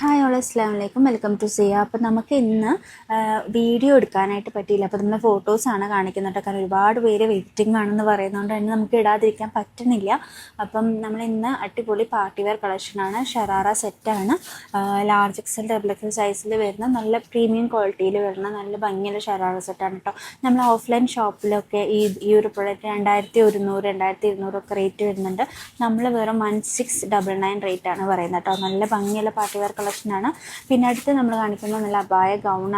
Hi all അസ്സാം വലൈക്കും welcome to സിയ അപ്പം നമുക്ക് ഇന്ന് വീഡിയോ എടുക്കാനായിട്ട് പറ്റിയില്ല. അപ്പോൾ നമ്മൾ ഫോട്ടോസാണ് കാണിക്കുന്നത് കാരണം ഒരുപാട് പേര് വെയിറ്റിംഗ് ആണെന്ന് പറയുന്നതുകൊണ്ട് തന്നെ നമുക്ക് ഇടാതിരിക്കാൻ പറ്റുന്നില്ല. അപ്പം നമ്മൾ ഇന്ന് അടിപൊളി പാർട്ടി വെയർ കളക്ഷനാണ് ഷറാറ സെറ്റാണ് ലാർജ് എക്സൽ ഡബിൾ എക്സൽ സൈസിൽ വരുന്ന നല്ല പ്രീമിയം ക്വാളിറ്റിയിൽ വരുന്ന നല്ല ഭംഗിയുള്ള ഷറാറ സെറ്റാണ് കേട്ടോ. നമ്മൾ ഓഫ്ലൈൻ ഷോപ്പിലൊക്കെ ഈ ഈ ഒരു പ്രൊഡക്റ്റ് രണ്ടായിരത്തി ഒരുന്നൂറ് രണ്ടായിരത്തി ഇരുന്നൂറൊക്കെ റേറ്റ് വരുന്നുണ്ട്. നമ്മൾ വെറും one six double nine rate ആണ് പറയുന്നത് കേട്ടോ. നല്ല ഭംഗിയുള്ള പാർട്ടി വെയർ കളക്ഷനാണ്. പിന്നെ അടുത്ത് നമ്മൾ കാണിക്കുന്നത് നല്ല അബായ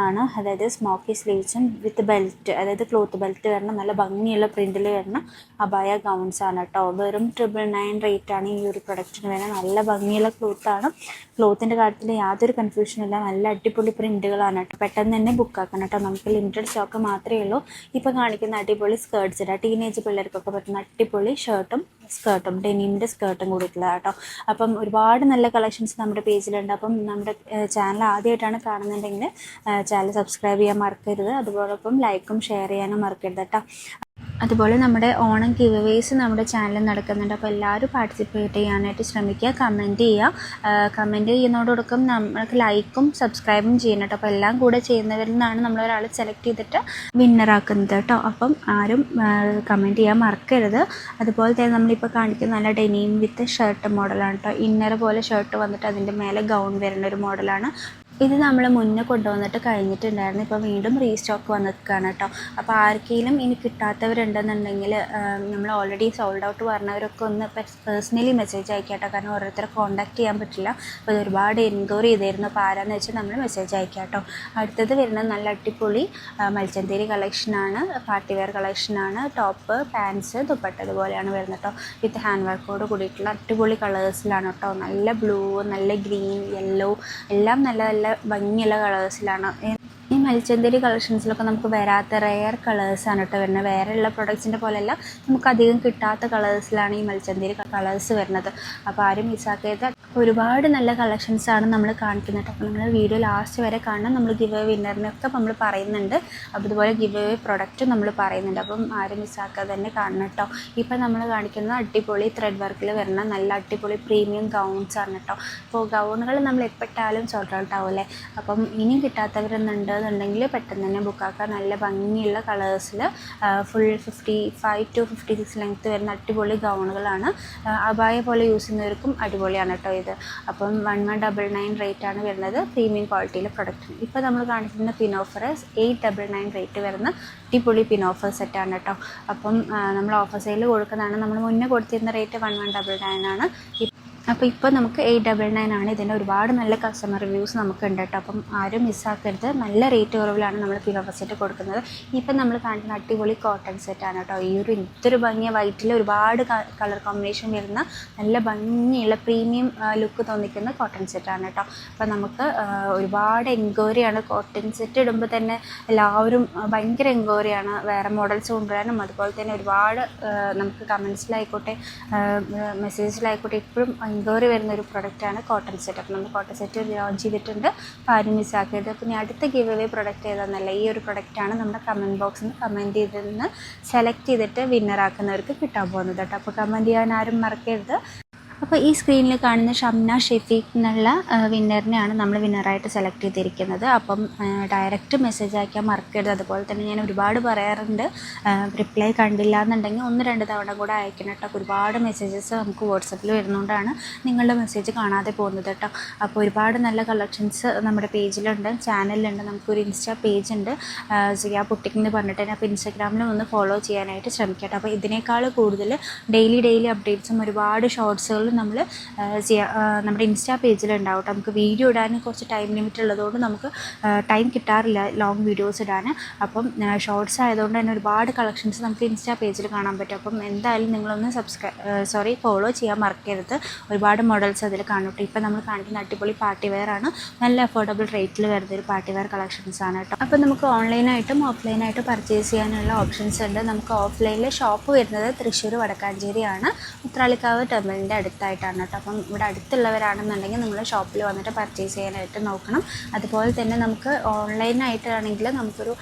ആണ് അതായത് സ്മോക്കി സ്ലീവ്സും വിത്ത് ബെൽറ്റ് അതായത് ക്ലോത്ത് ബെൽറ്റ് വരണം. നല്ല ഭംഗിയുള്ള പ്രിന്റിൽ വരുന്ന അബായ ഗൗൺസ് ആണ് കേട്ടോ. വെറും ട്രിപ്പിൾ നയൻ റേറ്റ് ആണ് ഈ ഒരു പ്രൊഡക്റ്റിന് വരുന്നത്. നല്ല ഭംഗിയുള്ള ക്ലോത്ത് ആണ്. ക്ലോത്തിന്റെ കാര്യത്തിൽ യാതൊരു കൺഫ്യൂഷനും ഇല്ല. നല്ല അടിപൊളി പ്രിന്റുകളാണ് കേട്ടോ. പെട്ടെന്ന് തന്നെ ബുക്ക് ആക്കണം കേട്ടോ. നമുക്ക് ലിമിറ്റഡ് സ്റ്റോക്ക് മാത്രമേ ഉള്ളൂ. ഇപ്പോൾ കാണിക്കുന്ന അടിപൊളി സ്കേർട്ട്സ് ഇടാം. ടീനേജ് പിള്ളേർക്കൊക്കെ പറ്റുന്ന അടിപൊളി ഷർട്ടും സ്കേർട്ടും ഡെനിമിന്റെ സ്കേർട്ടും കൂടിയിട്ടുള്ള കേട്ടോ. അപ്പം ഒരുപാട് നല്ല കളക്ഷൻസ് നമ്മുടെ പേജിലുണ്ട് അപ്പം നമ്മുടെ ചാനൽ ആദ്യമായിട്ടാണ് കാണുന്നുണ്ടെങ്കിൽ ചാനൽ സബ്സ്ക്രൈബ് ചെയ്യാൻ മറക്കരുത്. അതുപോലൊപ്പം ലൈക്കും ഷെയർ ചെയ്യാനും മറക്കരുത് കേട്ടോ. അതുപോലെ നമ്മുടെ ഓണം ഗിവ് നമ്മുടെ ചാനലിൽ നടക്കുന്നുണ്ട്. അപ്പോൾ എല്ലാവരും പാർട്ടിസിപ്പേറ്റ് ചെയ്യാനായിട്ട് ശ്രമിക്കുക. കമന്റ് ചെയ്യുക. കമന്റ് ചെയ്യുന്നതോടൊപ്പം നമ്മൾക്ക് ലൈക്കും സബ്സ്ക്രൈബും ചെയ്യണം കേട്ടോ. അപ്പോൾ എല്ലാം കൂടെ ചെയ്യുന്നവരിൽ നിന്നാണ് നമ്മളൊരാൾ സെലക്ട് ചെയ്തിട്ട് വിന്നറാക്കുന്നത് കേട്ടോ. അപ്പം ആരും കമന്റ് ചെയ്യാൻ മറക്കരുത്. അതുപോലെ തന്നെ നമ്മളിപ്പോൾ കാണിക്കുന്ന നല്ല ഡെനിയും വിത്ത് ഷർട്ട് മോഡലാണ് കേട്ടോ. ഇന്നർ പോലെ ഷർട്ട് വന്നിട്ട് അതിന്റെ മേലെ ഗൗൺ വരുന്ന ഒരു മോഡലാണ് ഇത് നമ്മൾ മുന്നേ കൊണ്ടുവന്നിട്ട് കഴിഞ്ഞിട്ടുണ്ടായിരുന്നു. ഇപ്പോൾ വീണ്ടും റീസ്റ്റോക്ക് വന്നിരിക്കുകയാണ് കേട്ടോ. അപ്പോൾ ആർക്കെങ്കിലും ഇനി കിട്ടാത്തവരുണ്ടെന്നുണ്ടെങ്കിൽ നമ്മൾ ഓൾറെഡി സോൾഡ് ഔട്ട് പറഞ്ഞവരൊക്കെ ഒന്ന് പേഴ്സണലി മെസ്സേജ് അയക്കാട്ടോ. കാരണം ഓരോരുത്തരെ കോൺടാക്ട് ചെയ്യാൻ പറ്റില്ല. അപ്പോൾ ഒരുപാട് എൻക്വയറി ചെയ്തിരുന്നു. അപ്പോൾ ആരാന്ന് വെച്ചാൽ നമ്മൾ മെസ്സേജ് അയക്കാട്ടോ അടുത്തത് വരുന്നത് നല്ല അടിപൊളി മത്സ്യന്തേരി കളക്ഷനാണ് പാർട്ടി വെയർ കളക്ഷനാണ് ടോപ്പ് പാൻസ് ദുപ്പട്ട ഇതുപോലെയാണ് വരുന്നത് കേട്ടോ. വിത്ത് ഹാൻഡ് വർക്കോട് കൂടിയിട്ടുള്ള അടിപൊളി കളേഴ്സിലാണ് കേട്ടോ. നല്ല ബ്ലൂ നല്ല ഗ്രീൻ യെല്ലോ എല്ലാം നല്ല നല്ല ഭംഗിയുള്ള കളേഴ്സിലാണ്. ഈ മൽച്ചന്തേരി കളക്ഷൻസിലൊക്കെ നമുക്ക് വരാത്ത റെയർ കളേഴ്സാണ് കേട്ടോ വരുന്നത്. വേറെയുള്ള പ്രൊഡക്ട്സിന്റെ പോലെയല്ല നമുക്ക് അധികം കിട്ടാത്ത കളേഴ്സിലാണ് ഈ മൽച്ചന്തേരി കളേഴ്സ് വരുന്നത്. അപ്പോൾ ആരും മിസ്സാക്കരുത് ഒരുപാട് നല്ല കളക്ഷൻസാണ് നമ്മൾ കാണിക്കുന്നത്. അപ്പോൾ നിങ്ങൾ വീഡിയോ ലാസ്റ്റ് വരെ കാണണം. നമ്മൾ ഗിവ് എ വിന്നറിനൊക്കെ നമ്മൾ പറയുന്നുണ്ട്. അപ്പോൾ ഇതുപോലെ ഗിവ് എ പ്രൊഡക്റ്റും നമ്മൾ പറയുന്നുണ്ട്. അപ്പം ആരും മിസ്സാക്കാതെ തന്നെ കാണണം കേട്ടോ ഇപ്പം നമ്മൾ കാണിക്കുന്നത് അടിപൊളി ത്രെഡ് വർക്കിൽ വരുന്ന നല്ല അടിപൊളി പ്രീമിയം ഗൗൺസ് ആണ് കേട്ടോ അപ്പോൾ ഗൗണുകൾ നമ്മൾ എപ്പോഴാലും സോൾട്ട് ഔട്ട് ആവുമല്ലേ അപ്പം ഇനിയും കിട്ടാത്തവരെന്നുണ്ടെന്നുണ്ടെങ്കിൽ പെട്ടെന്ന് തന്നെ ബുക്കാക്കാം നല്ല ഭംഗിയുള്ള കളേഴ്സിൽ full fifty five to fifty six length വരുന്ന അടിപൊളി ഗൗണുകളാണ് അബായ പോലെ യൂസ് ചെയ്യുന്നവർക്കും അടിപൊളിയാണ് കേട്ടോ ഇത് അപ്പം one one double nine rate ആണ് വരുന്നത് പ്രീമിയം ക്വാളിറ്റിയിലെ പ്രൊഡക്റ്റ് ഇപ്പോൾ നമ്മൾ കാണിക്കുന്ന pin offer eight double nine rate വരുന്ന അടിപൊളി പിൻ ഓഫർ സെറ്റാണ് കേട്ടോ അപ്പം നമ്മൾ ഓഫർ സെയിൽ കൊടുക്കുന്നതാണ്. നമ്മൾ മുന്നേ കൊടുത്തിരുന്ന rate one one double nine ആണ്. അപ്പോൾ ഇപ്പോൾ നമുക്ക് എയ്റ്റ് ഡബിൾ നയൻ ആണ്. ഇതിന്റെ ഒരുപാട് നല്ല കസ്റ്റമർ റിവ്യൂസ് നമുക്ക് ഉണ്ട് കേട്ടോ അപ്പം ആരും മിസ്സാക്കരുത് നല്ല റേറ്റ് കുറവിലാണ് നമ്മൾ പിലോ സെറ്റ് കൊടുക്കുന്നത്. ഇപ്പം നമ്മൾ കാണുന്ന അടിപൊളി കോട്ടൺ സെറ്റാണ് കേട്ടോ ഈ ഒരു ഇതൊരു ഭംഗിയ വൈറ്റിൽ ഒരുപാട് കളർ കോമ്പിനേഷൻ വരുന്ന നല്ല ഭംഗിയുള്ള പ്രീമിയം ലുക്ക് തോന്നിക്കുന്ന കോട്ടൺ സെറ്റാണ് കേട്ടോ അപ്പോൾ നമുക്ക് ഒരുപാട് എൻക്വയറിയാണ് കോട്ടൺ സെറ്റ് ഇടുമ്പോൾ തന്നെ എല്ലാവരും ഭയങ്കര എൻക്വയറിയാണ് വേറെ മോഡൽസ് കൊണ്ടുവരാനും അതുപോലെ തന്നെ ഒരുപാട് നമുക്ക് കമൻസിലായിക്കോട്ടെ മെസ്സേജിലായിക്കോട്ടെ ഇപ്പോഴും എൻക്വയറി വരുന്ന ഒരു പ്രൊഡക്റ്റാണ് കോട്ടൺ സെറ്റ് അപ്പോൾ നമ്മൾ കോട്ടൺ സെറ്റ് ലോഞ്ച് ചെയ്തിട്ടുണ്ട്. അപ്പോൾ ആരും മിസ്സാക്കരുത് അപ്പോൾ ഇനി അടുത്ത ഗിവ് അവേ പ്രൊഡക്റ്റ് ഏതാണെന്നല്ല ഈ ഒരു പ്രൊഡക്റ്റാണ് നമ്മുടെ കമന്റ് ബോക്സിൽ നിന്ന് കമന്റ് ചെയ്തതിൽ സെലക്ട് ചെയ്തിട്ട് വിന്നറാക്കുന്നവർക്ക് കിട്ടാൻ പോകുന്നത് കേട്ടോ. അപ്പോൾ കമന്റ് ചെയ്യാൻ ആരും മറക്കരുത്. അപ്പോൾ ഈ സ്ക്രീനിൽ കാണുന്ന ഷംന ഷെഫീഖ് എന്നുള്ള വിന്നറിനെയാണ് നമ്മൾ വിന്നറായിട്ട് സെലക്ട് ചെയ്തിരിക്കുന്നത്. അപ്പം ഡയറക്റ്റ് മെസ്സേജ് അയക്കാൻ മറക്കരുത്. അതുപോലെ തന്നെ ഞാൻ ഒരുപാട് പറയാറുണ്ട്. റിപ്ലൈ കണ്ടില്ല എന്നുണ്ടെങ്കിൽ ഒന്ന് രണ്ട് തവണ കൂടെ അയക്കണം കേട്ടോ. ഒരുപാട് മെസ്സേജസ് നമുക്ക് വാട്സപ്പിൽ വരുന്നതുകൊണ്ടാണ് നിങ്ങളുടെ മെസ്സേജ് കാണാതെ പോകുന്നത് കേട്ടോ. അപ്പോൾ ഒരുപാട് നല്ല കളക്ഷൻസ് നമ്മുടെ പേജിലുണ്ട് ചാനലിലുണ്ട് നമുക്കൊരു ഇൻസ്റ്റാ പേജ് ഉണ്ട് സിയ പുട്ടിക് എന്ന് പറഞ്ഞിട്ട് തന്നെ അപ്പോൾ ഇൻസ്റ്റാഗ്രാമിൽ ഒന്ന് ഫോളോ ചെയ്യാനായിട്ട് ശ്രമിക്കട്ടെ. അപ്പോൾ ഇതിനേക്കാൾ കൂടുതൽ ഡെയിലി ഡെയിലി അപ്ഡേറ്റ്സും ഒരുപാട് ഷോർട്സുകളും നമ്മൾ നമ്മുടെ ഇൻസ്റ്റാ പേജിലുണ്ടാവും നമുക്ക് വീഡിയോ ഇടാൻ കുറച്ച് ടൈം ലിമിറ്റ് ഉള്ളതുകൊണ്ട് നമുക്ക് ടൈം കിട്ടാറില്ല ലോങ് വീഡിയോസ് ഇടാൻ അപ്പം ഷോർട്സ് ആയതുകൊണ്ട് തന്നെ ഒരുപാട് കളക്ഷൻസ് നമുക്ക് ഇൻസ്റ്റാ പേജിൽ കാണാൻ പറ്റും. അപ്പം എന്തായാലും നിങ്ങളൊന്ന് സബ്സ്ക്രൈ സോറി ഫോളോ ചെയ്യാൻ മറക്കരുത്. ഒരുപാട് മോഡൽസ് അതിൽ കാണും ഇപ്പം നമ്മൾ കാണിക്കുന്ന അടിപൊളി പാർട്ടി വെയർ ആണ്. നല്ല അഫോർഡബിൾ റേറ്റിൽ വരുന്ന ഒരു പാർട്ടി വെയർ കളക്ഷൻസ് ആണ് കേട്ടോ അപ്പം നമുക്ക് ഓൺലൈനായിട്ടും ഓഫ്ലൈനായിട്ടും പർച്ചേസ് ചെയ്യാനുള്ള ഓപ്ഷൻസ് ഉണ്ട്. നമുക്ക് ഓഫ്ലൈനിൽ ഷോപ്പ് വരുന്നത് തൃശ്ശൂർ വടക്കാഞ്ചേരിയാണ്. ഉത്രാളിക്കാവ് ടെമ്പിളിന്റെ അടുത്ത് അടുത്തായിട്ടാണ് കേട്ടോ. അപ്പം ഇവിടെ അടുത്തുള്ളവരാണെന്നുണ്ടെങ്കിൽ നിങ്ങൾ ഷോപ്പിൽ വന്നിട്ട് പർച്ചേസ് ചെയ്യാനായിട്ട് നോക്കണം. അതുപോലെ തന്നെ നമുക്ക് ഓൺലൈനായിട്ടാണെങ്കിൽ നമുക്കൊരു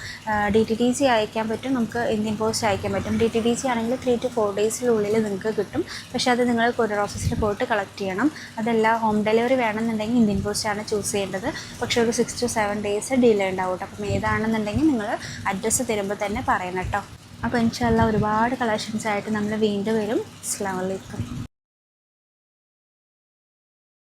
ഡി ടി ഡി സി അയക്കാൻ പറ്റും. നമുക്ക് ഇന്ത്യൻ പോസ്റ്റ് അയക്കാൻ പറ്റും. ഡി ടി ഡി സി ആണെങ്കിൽ ത്രീ ടു ഫോർ ഡേയ്സിനുള്ളിൽ നിങ്ങൾക്ക് കിട്ടും. പക്ഷേ അത് നിങ്ങൾ കൊറിയർ ഓഫീസിൽ പോയിട്ട് കളക്ട് ചെയ്യണം. അതല്ല ഹോം ഡെലിവറി വേണമെന്നുണ്ടെങ്കിൽ ഇന്ത്യൻ പോസ്റ്റാണ് ചൂസ് ചെയ്യേണ്ടത്. പക്ഷേ ഒരു six to seven days delay ഉണ്ടാവും അപ്പം ഏതാണെന്നുണ്ടെങ്കിൽ നിങ്ങൾ അഡ്രസ്സ് തരുമ്പോൾ തന്നെ പറയണം കേട്ടോ. അപ്പോൾ ഇൻഷാല്ല ഒരുപാട് കളക്ഷൻസ് ആയിട്ട് നമ്മൾ വീണ്ടും വരും. അസ്സാം വലൈക്കും